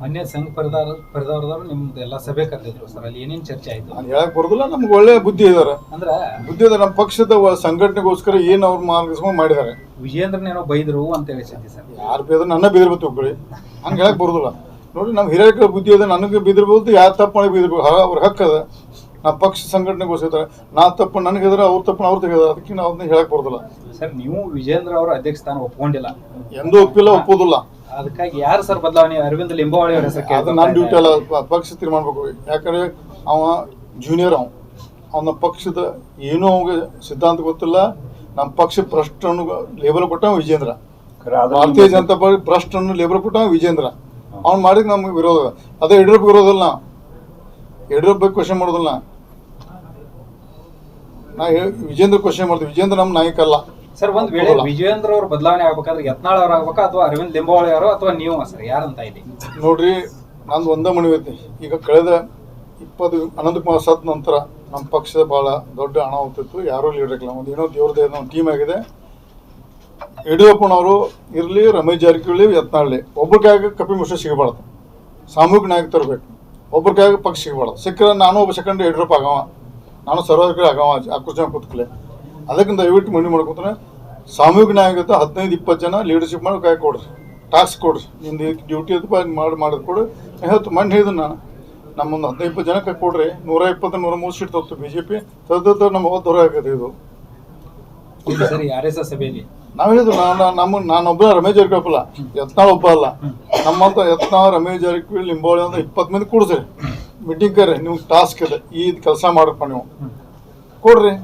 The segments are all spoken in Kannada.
ಮೊನ್ನೆ ಸಂಘ ಪರಿದಾರ ಪರಿವಾರದವರು ನಿಮ್ದು ಎಲ್ಲ ಸಭೆ ಕರೆದಿದ್ರು ಸರ್ ಅಲ್ಲಿ ಏನೇನು ಚರ್ಚೆ ಆಯ್ತು? ನಾನು ಹೇಳಕ್ ಬರೋದಿಲ್ಲ ನಮ್ಗೆ ಒಳ್ಳೆ ಬುದ್ಧಿ ಇದಾರೆ. ಅಂದ್ರೆ ಬುದ್ಧಿ ಇದಾರೆ ನಮ್ಮ ಪಕ್ಷದ ವ- ಸಂಘಟನೆಗೋಸ್ಕರ ಏನು ಅವ್ರು ಮಾರ್ಗದರ್ಶನ ಮಾಡಿದ್ದಾರೆ. ವಿಜೇಂದ್ರನೇನೋ ಬೈದ್ರು ಅಂತ ಹೇಳಿ ಸುದ್ದಿ ಸರ್. ಯಾರು ಬೈದ್ರು ನನ್ನ ಬಿದಿರ್ಬೇಕು ಒಬ್ಬಳಿ ಹಂಗೆ ಹೇಳಕ್ ಬರೋದಿಲ್ಲ. ನೋಡಿ ನಮ್ಮ ಹಿರಿಯರ ಬುದ್ಧಿ ಅದ ನನಗೆ ಬಿದಿರ್ಬೋದು ಯಾರು ತಪ್ಪು ಮಾಡಿ ಬಿದಿರ್ಬೋದು. ಅವ್ರ ಹಕ್ಕ ಅದ. ನಾ ಪಕ್ಷ ಸಂಘಟನೆಗೋಸ್ಕರ ನಾ ತಪ್ಪು ನನಗೆ ಇದ್ರೆ ಅವ್ರ ತಪ್ಪು ಅವ್ರ ತೆಗೆದ ಅದಕ್ಕೆ ನಾವು ಅದನ್ನ ಹೇಳಕ್ ಬರೋದಿಲ್ಲ. ಸರ್ ನೀವು ವಿಜೇಂದ್ರ ಅವರ ಅಧ್ಯಕ್ಷ ಸ್ಥಾನ ಒಪ್ಕೊಂಡಿಲ್ಲ. ಎಂದೂ ಒಪ್ಪಿಲ್ಲ ಒಪ್ಪೋದಿಲ್ಲ. ಅದಕ್ಕಾಗಿ ಯಾರು ಸರ್ ಬದಲಾವಣೆ? ಅರವಿಂದ್ ಲಿಂಬಾವಳಿ ಅವರ ಹೆಸರು ಅದು ನನ್ನ ಡ್ಯೂಟಿ ಅಲ್ಲ ಪ- ಪಕ್ಷ ತೀರ್ಮಾನ ಮಾಡ್ಬೇಕು. ಯಾಕಂದ್ರೆ ಅವ ಜೂನಿಯರ್ ಅವ. ಅವನ ಪಕ್ಷದ ಏನೂ ಅವ್ಗೆ ಸಿದ್ಧಾಂತ ಗೊತ್ತಿಲ್ಲ. ನಮ್ಮ ಪಕ್ಷ ಭ್ರಷ್ಟ ಲೇಬಲ್ ಕೊಟ್ಟ ವಿಜೇಂದ್ರ. ಭಾರತೀಯ ಜನತಾ ಪಾರ್ಟಿ ಭ್ರಷ್ಟ ಲೇಬಲ್ ಕೊಟ್ಟ ವಿಜೇಂದ್ರ. ಅವ್ನು ಮಾಡಿದ ನಮ್ಗೆ ವಿರೋಧ. ಅದೇ ಯಡಿಯೂರಪ್ಪ ವಿರೋಧ ನಾವು ಯಡಿಯೂರಪ್ಪ ಕ್ವಶನ್ ಮಾಡೋದಿಲ್ಲ. ನಾ ಹೇಳ್- ವಿಜೇಂದ್ರ ಕ್ವಶನ್ ಮಾಡ್ತೀವಿ. ವಿಜೇಂದ್ರ ನಮ್ಮ ನಾಯಕ ಅಲ್ಲ ಸರ್ ಒಂದ್ ವೇಳೆ ವಿಜಯೇಂದ್ರ ಅವ್ರ ಬದಲಾವಣೆ ಆಗ್ಬೇಕಾದ್ರೆ ಯತ್ನಾಳ್ ಅವ್ರ ಆಗ್ಬೇಕಾ ಅಥವಾ ಅರವಿಂದ್ ಲಿಂಬಾವಳಿ ಅವರು ಅಥವಾ ನೀವು ಸರ್ ಯಾರಂತ ಇಲ್ಲಿ? ನೋಡ್ರಿ ನಂದು ಒಂದೇ ಮನವಿ ಐತಿ ಈಗ ಕಳೆದ ಇಪ್ಪತ್ತು ಅನಂತಕುಮಾರ್ ಸತ್ ನಂತರ ನಮ್ಮ ಪಕ್ಷದ ಭಾಳ ದೊಡ್ಡ ಹಣ ಹೋಗ್ತಿತ್ತು. ಯಾರೂ ಲೀಡರ್ ಇಲ್ಲ ಒಂದು ಏನೋ ದೇವ್ರದೇ ಒಂದು ಟೀಮ್ ಆಗಿದೆ. ಯಡಿಯೂರಪ್ಪನವರು ಇರಲಿ ರಮೇಶ್ ಜಾರಕಿಹೊಳಿ ಯತ್ನಾಳ್ಳಿ. ಒಬ್ಬರ ಕೈಯಾಗ ಕಪಿ ಮಿಶ್ರ ಸಿಗಬಾರ್ದು. ಸಾಮೂಹಿಕ ನಾಯಕ ತರಬೇಕು. ಒಬ್ಬರ ಕೈಯಾಗ ಪಕ್ಷ ಸಿಗಬಾರ್ದು. ಸಿಕ್ಕರೆ ನಾನು ಒಬ್ಬ ಸೆಕೆಂಡ್ ಯಡಿಯೂರಪ್ಪ ಆಗವ. ನಾನು ಸರ್ವಾಧಿಕಾರಿ ಆಗವ. ಆಕೃಷ್ಣ ಕೂತ್ಕಲೆ ಅದಕ್ಕಿಂತ ದಯವಿಟ್ಟು ಮನವಿ ಮಾಡ್ಕೊತಾನೆ. ಸಾಮೂಹಿಕ ನಾಯಕತ್ವ ಹದಿನೈದು ಇಪ್ಪತ್ತು ಜನ ಲೀಡರ್ಶಿಪ್ ಮಾಡಿ ಕೈ ಕೊಡ್ರಿ. ಟಾಸ್ಕ್ ಕೊಡ್ರಿ. ನಿಮ್ದು ಡ್ಯೂಟಿ ಅದು ಮಾಡಿ ಮಾಡೋದು ಕೊಡು. ಹೇಳ್ತು ಮಣ್ಣು ಹೇಳಿದ್ರು ನಾನು ನಮ್ಮೊಂದು ಹದಿನೈದು ಇಪ್ಪತ್ತು ಜನಕ್ಕೆ ಕೊಡ್ರಿ. ನೂರ ಇಪ್ಪತ್ತು ನೂರ ಮೂರು ಸೀಟ್ ತಗೋತು ಬಿ ಜೆ ಪಿ ತದ್ದು ನಮ್ಮ ಹೋದ ದೂರ ಆಗತ್ತೆ ಇದು. ಸಭೆಯಲ್ಲಿ? ನಾವು ಹೇಳಿದ್ರು ನಾನು ನಮ್ಮ ನಾನೊಬ್ಬ ರಮೇಶ್ ಜಾರಕಿಹೊಳಿ ಕಪ್ಪಲ್ಲ ಯತ್ನಾಳ್ ಒಬ್ಬ ಅಲ್ಲ. ನಮ್ಮಂತ ಯತ್ನಾಳ್ ರಮೇಶ್ ಜಾರಕಿಹೊಳಿ ಲಿಂಬಾವಳಿ ಅಂತ ಇಪ್ಪತ್ತು ಮಂದಿ ಕೂಡ್ಸ್ರಿ ಮೀಟಿಂಗ್ ಕರೆ ನಿಮ್ಗೆ ಟಾಸ್ಕ್ ಇದೆ. ಈ ಕೆಲಸ ಮಾಡಪ್ಪ ನೀವು. ಕೊಡ್ರಿ.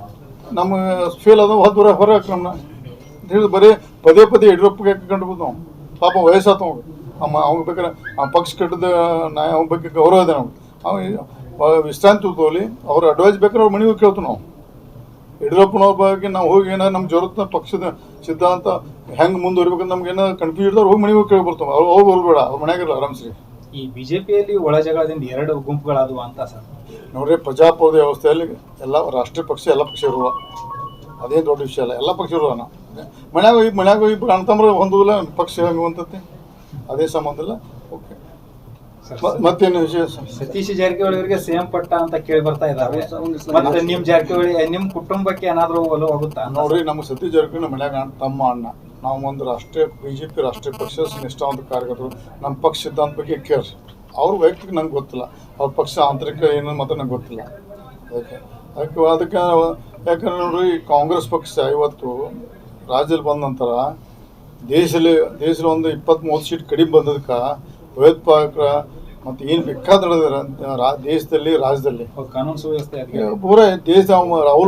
ನಮ್ಮ ಫೇಲ್ ಅದ ಹೊರ ದೂರ ಹೊರ ಹಾಕಿ ನಮ್ಮನ್ನ ಅಂತ ಹೇಳಿ ಬರೀ ಪದೇ ಪದೇ ಯಡಿಯೂರಪ್ಪಗೆ ಕಂಡುಬೋದು ನಾವು. ಪಾಪ ವಯಸ್ಸಾತ ಅವ್ನು ಅಮ್ಮ ಅವ್ನ ಬೇಕಾದ್ರೆ ಆ ಪಕ್ಷ ಕಟ್ಟದ ನಾಯ ಅವ್ನ ಬಗ್ಗೆ ಗೌರವ ಇದೆ ನಾವು ಅವ್ನು ವಿಶ್ರಾಂತಿ ತೋಲಿ ಅವ್ರ ಅಡ್ವೈಸ್ ಬೇಕಾದ್ರೆ ಅವ್ರ ಮನೆಗೂ ಕೇಳ್ತೀವಿ ನಾವು. ಯಡಿಯೂರಪ್ಪನವ್ರ ಬಗ್ಗೆ ನಾವು ಹೋಗಿ ಏನೋ ನಮ್ಮ ಜೊರತ್ನ ಪಕ್ಷದ ಸಿದ್ಧಾಂತ ಹೆಂಗೆ ಮುಂದುವರಿಬೇಕಂತ ನಮ್ಗೆ ಏನೋ ಕನ್ಫ್ಯೂಸ್ ಇದ್ದವ್ರು ಹೋಗಿ ಮನೆಗೂ ಕೇಳಿ ಬರ್ತಾವೆ ಅವ್ರು ಹೋಗಿ ಬರ್ಬೇಡ ಅವ್ರ ಮನೆಯಾಗಿರಲ್ಲ ಆರಾಮ್ಸ್ರಿ ಈ ಬಿಜೆಪಿಯಲ್ಲಿ ಒಳ ಜಗಳದಿಂದ ಎರಡು ಗುಂಪುಗಳಾದವು ಅಂತ ಸರ್. ನೋಡ್ರಿ ಪ್ರಜಾಪ್ರಭುತ್ವ ವ್ಯವಸ್ಥೆಯಲ್ಲಿ ಎಲ್ಲ ರಾಷ್ಟ್ರೀಯ ಪಕ್ಷ ಎಲ್ಲ ಪಕ್ಷ ಇರುವ ಅದೇನು ದೊಡ್ಡ ವಿಷಯ ಅಲ್ಲ ಎಲ್ಲ ಪಕ್ಷ ಇರೋಣ ಮನ್ಯಾಗ ಹೋಗಿ ಮನ್ಯಾಗ ಹೋಗಿ ಇಬ್ಬರು ಅಣ್ಣತಮ್ಮರು ಹೊಂದುದಿಲ್ಲ ಪಕ್ಷ ಹೆಂಗೆ ಅದೇ ಸಂಬಂಧ ಇಲ್ಲ. ಓಕೆ. ಮತ್ತೇನು ವಿಷಯ ಸತೀಶ್ ಜಾರಕಿಹೊಳಿ ಅವರಿಗೆ ಸೇಮ್ ಪಟ್ಟ ಅಂತ ಕೇಳಿ ಬರ್ತಾ ಇದ್ದಾರೆ. ಮತ್ತೆ ನಿಮ್ ಜಾರಕಿಹೊಳಿ ನಿಮ್ ಕುಟುಂಬಕ್ಕೆ ಏನಾದರೂ ಒಲವು ಆಗುತ್ತಾ? ನೋಡ್ರಿ ನಮ್ಮ ಸತೀಶ್ ಜಾರಕಿಹೊಳಿ ನಮ್ಮ ಮನ್ಯಾಗ ಅಣ್ಣ- ತಮ್ಮ ಅಣ್ಣ. ನಾವು ಒಂದು ರಾಷ್ಟ್ರೀಯ ಬಿ ಜೆ ಪಿ ರಾಷ್ಟ್ರೀಯ ಪಕ್ಷ ನಿಷ್ಠಾವಂತ ಕಾರ್ಯಕರ್ತರು. ನಮ್ಮ ಪಕ್ಷ ಸಿದ್ಧಾಂತ ಬಗ್ಗೆ ಕೇರ್ ಅವ್ರ ವೈಯಕ್ತಿಕ ನಂಗೆ ಗೊತ್ತಿಲ್ಲ. ಅವ್ರ ಪಕ್ಷ ಆಂತರಿಕ ಏನು ಮಾತ್ರ ನಂಗೆ ಗೊತ್ತಿಲ್ಲ. ಅದಕ್ಕೆ ಅದಕ್ಕೆ ಅದಕ್ಕೆ ಯಾಕಂದ್ರೆ ನೋಡ್ರಿ ಕಾಂಗ್ರೆಸ್ ಪಕ್ಷ ಇವತ್ತು ರಾಜ್ಯದಲ್ಲಿ ಬಂದ ನಂತರ ದೇಶದಲ್ಲಿ ದೇಶದಲ್ಲಿ ಒಂದು ಇಪ್ಪತ್ತ್ ಮೂವತ್ತು ಸೀಟ್ ಕಡಿಮೆ ಬಂದದಕ್ಕೆ ಭಯೋತ್ಪಾದಕರ ಮತ್ತು ಏನು ಬೇಕಾದ ದೇಶದಲ್ಲಿ ರಾಜ್ಯದಲ್ಲಿ. ಕಾನೂನು ಸುವ್ಯವಸ್ಥೆ ಪೂರ ದೇಶ ರಾಹುಲ್